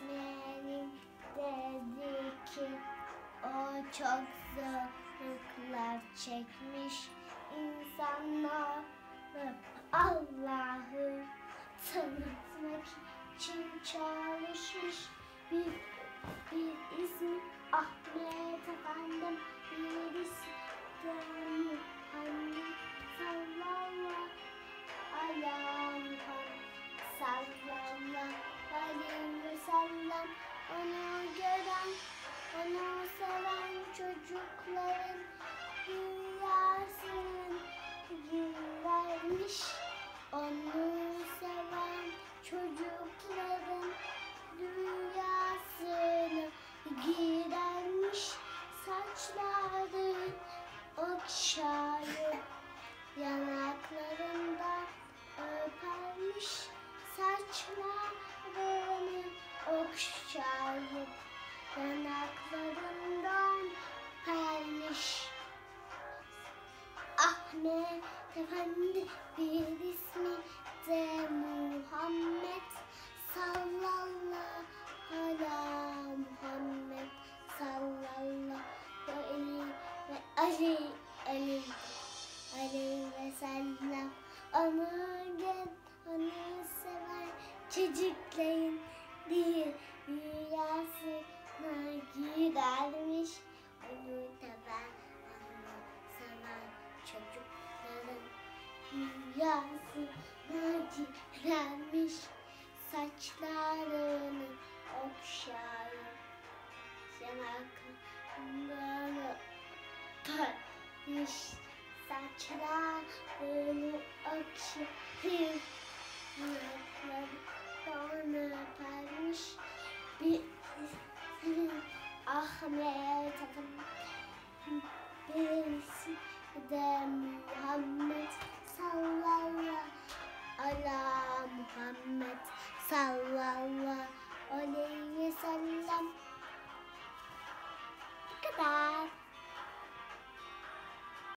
Öğretmenim dedi ki o çok zorluklar çekmiş insanlar. Allah'ı tanıtmak için çalışmış bir bir ismi Ahmet efendim birisi de Muhammed sallallahu aleyhi sallallahu aleyhi ve sellem onu gören onu seven çocukların okşayıp yanaklarından öpermiş saçlarını okşayıp yanaklarından öpermiş Ahmet Efendi bir ismi de Muhammed sallallahu ala Muhammed sallallahu aleyhi ve aleyhi aleyhi aleyhi ve sellem onu gel onu sever. Çocukların diye rüyasına gidermiş onu sever onu sever çocukların rüyasına girermiş. Saçlarını Gitmiş saçlarını akşehir Yanaklarını öpermiş bir Ahmet Adam Birisi de Muhammed sallallahu ala Muhammed sallallahu aleyhi ve sellem.